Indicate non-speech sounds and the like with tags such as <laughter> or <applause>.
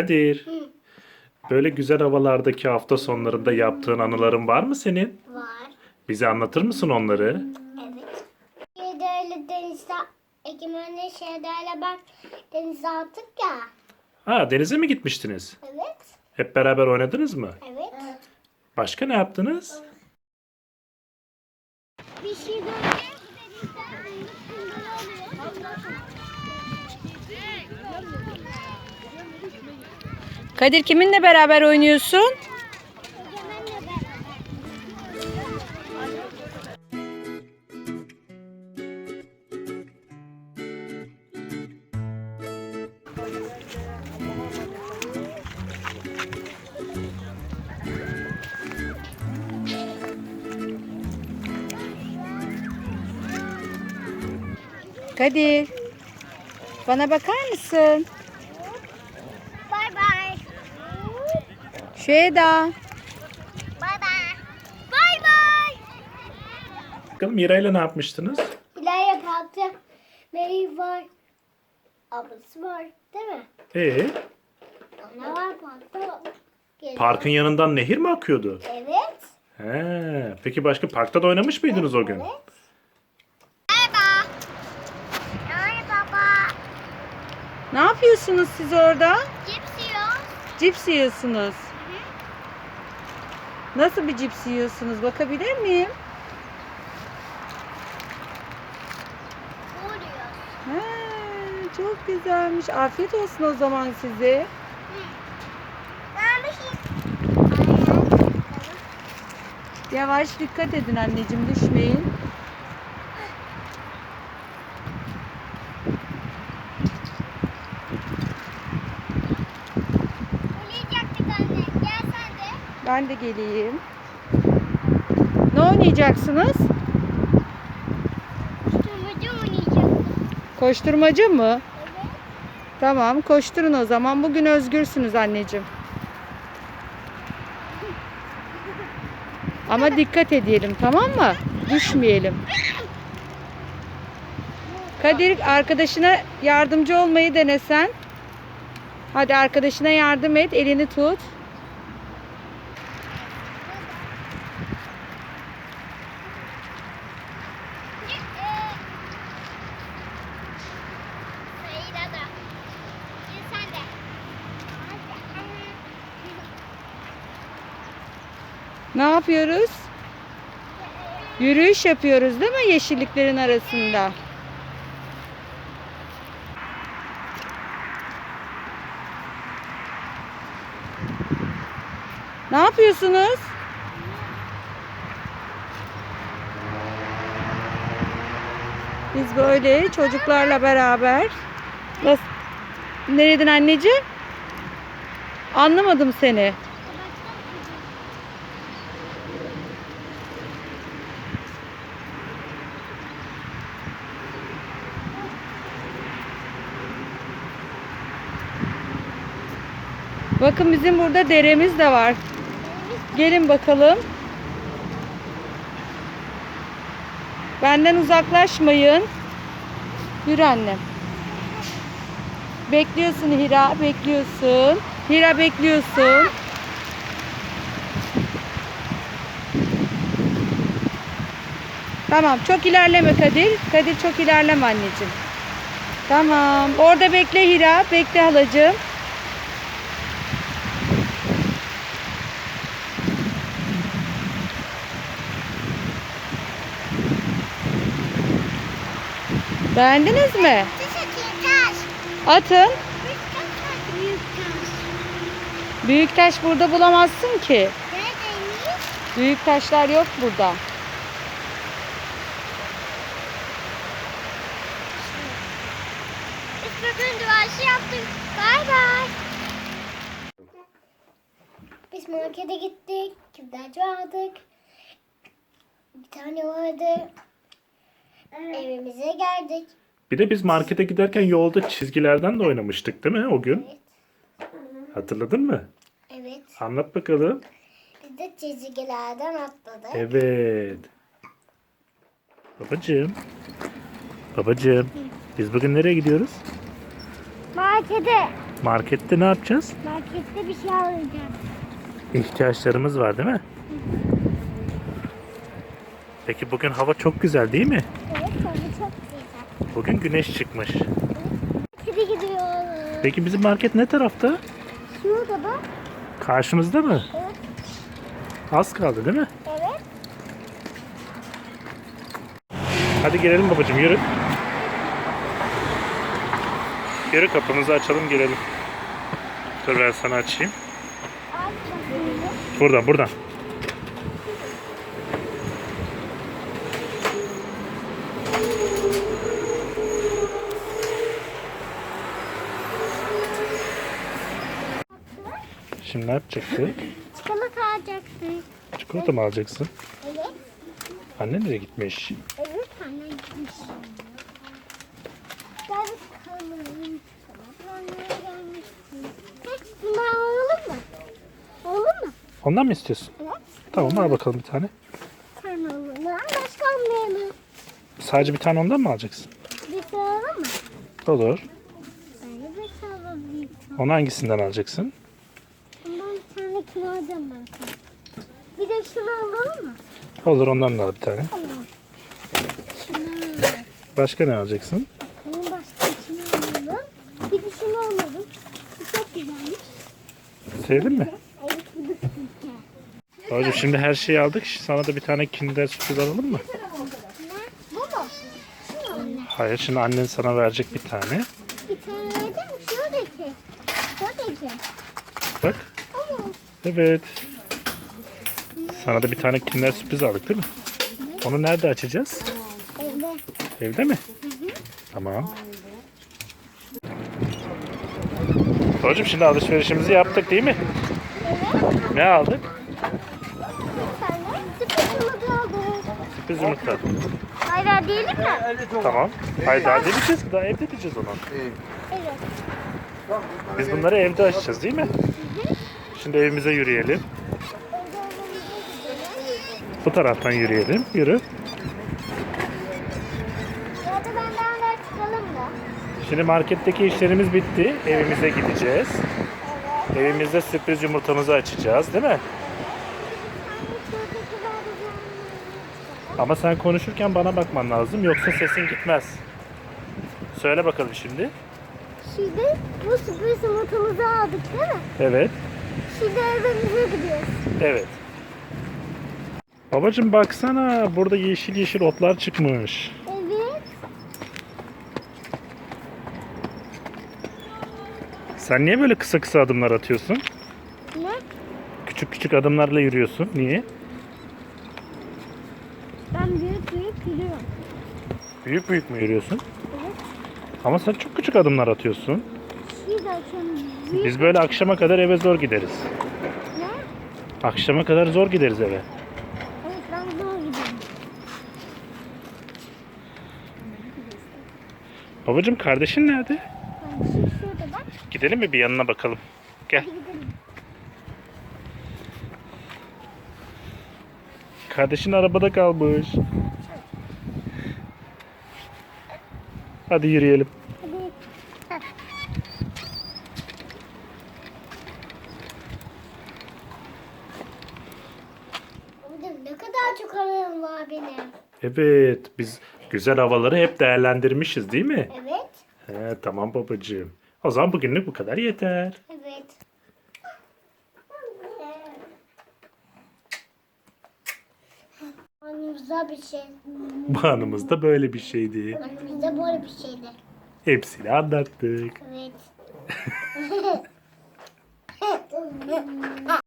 Kadir. Böyle güzel havalardaki hafta sonlarında yaptığın anıların var mı senin? Var. Bize anlatır mısın onları? Evet. Bir de öyle denizde Egemen'le şeylerle ben denize attık ya. Ha denize mi gitmiştiniz? Evet. Hep beraber oynadınız mı? Evet. Başka ne yaptınız? Bir şey böyle denizden Kadir kiminle beraber oynuyorsun? Kadir. Bana bakar mısın? Eda. Bye bye. Bye bye. Bakalım Miray'la ne yapmıştınız? İleride parkta Mary var. Ablası var. Değil mi? Ee, Ne var parkta? Geliyor. parkın yanından nehir mi akıyordu? Evet. He, peki başka parkta da oynamış mıydınız o gün? Evet. Merhaba. Merhaba. Ne yapıyorsunuz siz orada? Cips yiyor. Cips yiyorsunuz. Nasıl bir cips yiyorsunuz? Bakabilir miyim? Ha, çok güzelmiş. Afiyet olsun o zaman size. Yavaş dikkat edin anneciğim düşmeyin. Oynayacaktık anne. Gel sen de. Ben de geleyim. Ne oynayacaksınız? Turmacı oynayacaktık. Koşturmacı mı? Evet. Tamam koşturun o zaman. Bugün özgürsünüz anneciğim. Ama <laughs> dikkat edelim tamam mı? Düşmeyelim. Kadir arkadaşına yardımcı olmayı denesen. Hadi arkadaşına yardım et. Elini tut. Sayıda da. Gel sen de. Ne yapıyoruz? Yürüyüş yapıyoruz değil mi yeşilliklerin arasında? Ne yapıyorsunuz? Biz böyle çocuklarla beraber Nasıl? Nereden anneciğim? Anlamadım seni. Bakın bizim burada deremiz de var. Gelin bakalım. Benden uzaklaşmayın. Yürü annem. Bekliyorsun Hira, bekliyorsun. Hira bekliyorsun. Tamam, çok ilerleme Kadir. Kadir çok ilerleme anneciğim. Tamam. Orada bekle Hira, bekle halacığım. Beğendiniz mi? Atın. Büyük taş burada bulamazsın ki. Büyük taşlar yok burada. Bugün duaşı yaptık. Bay bay. Biz markete gittik. Kimlerce aldık. Bir tane vardı. Evimize geldik. Bir de biz markete giderken yolda çizgilerden de oynamıştık değil mi o gün? Hatırladın mı? Evet. Anlat bakalım. Biz de çizgilerden atladık. Evet. Babacığım. Babacığım. Biz bugün nereye gidiyoruz? Markete. Markette ne yapacağız? Markette bir şey alacağım. İhtiyaçlarımız var değil mi? Peki bugün hava çok güzel değil mi? Evet tabii çok güzel. Bugün güneş çıkmış. Hadi gidiyoruz. Peki bizim market ne tarafta? Şurada bak. Karşımızda mı? Evet. Az kaldı değil mi? Evet. Hadi girelim babacığım yürü. Yürü kapımızı açalım girelim. Dur ben sana açayım. Buradan buradan. Ne yapacaktık? Çikolata alacaksın. Çikolata mı alacaksın? Evet. Anne nereye gitmiş? Evet anne gitmiş. Gelmişsin. Heh, Bundan alalım mı? Olur mu? Ondan mı istiyorsun? Evet. Tamam al bakalım bir tane. Sen olur. Başka almayalım. Sadece bir tane ondan mı alacaksın? Bir şey alalım mı? Olur. Ben de bir şey alalım. Onu hangisinden alacaksın? Kilo alacağım ben sana. Bir de şunu alalım mı? Olur ondan da al bir tane. Tamam. Şunu. Başka ne alacaksın? Bunun başka şunu alalım. Bir de şunu alalım. Bu çok güzelmiş. Sevdin mi? Evet bu da süper. Şimdi her şeyi aldık. Sana da bir tane kinder sürpriz alalım mı? Bu mu? Şu mu? Hayır şimdi annen sana verecek bir tane. Bir tane mi? Şuradaki. Şuradaki. Bak. Evet. Sana da bir tane kinder sürpriz aldık değil mi? Onu nerede açacağız? Evde. Evde mi? Tamam. Babacığım şimdi alışverişimizi yaptık değil mi? Evet. Ne aldık? Sürpriz yumurta. Hayır diyelim mi? Tamam. Hayır daha demeyeceğiz ki daha evde diyeceğiz onu. Evet. Biz bunları evde açacağız değil mi? Şimdi evimize yürüyelim. Bu taraftan yürüyelim. Yürü. Şimdi marketteki işlerimiz bitti. Evimize gideceğiz. Evet. Evimizde sürpriz yumurtamızı açacağız değil mi? Ama sen konuşurken bana bakman lazım yoksa sesin gitmez. Söyle bakalım şimdi. Şimdi bu sürpriz yumurtamızı aldık değil mi? Evet. Şimdi evimize gidiyoruz. Evet. Babacım baksana burada yeşil yeşil otlar çıkmış. Evet. Sen niye böyle kısa kısa adımlar atıyorsun? Ne? Küçük küçük adımlarla yürüyorsun. Niye? Ben büyük büyük yürüyorum. Büyük büyük mü yürüyorsun? Evet. Ama sen çok küçük adımlar atıyorsun. Biz böyle akşama kadar eve zor gideriz. Ne? Akşama kadar zor gideriz eve. Evet ben zor gidiyorum. Babacım kardeşin nerede? Şurada bak. Gidelim mi bir yanına bakalım? Gel. Hadi gidelim. Kardeşin arabada kalmış. Hadi yürüyelim. Hadi. Oğlum ne kadar çok benim. Evet, biz güzel havaları hep değerlendirmişiz değil mi? Evet. He, tamam babacığım. O zaman bugünlük bu kadar yeter. Evet. Annemizde bir şey. Bu anımız da böyle bir şeydi. Annemizde böyle bir şeydi. Hepsini anlattık. Evet. <laughs>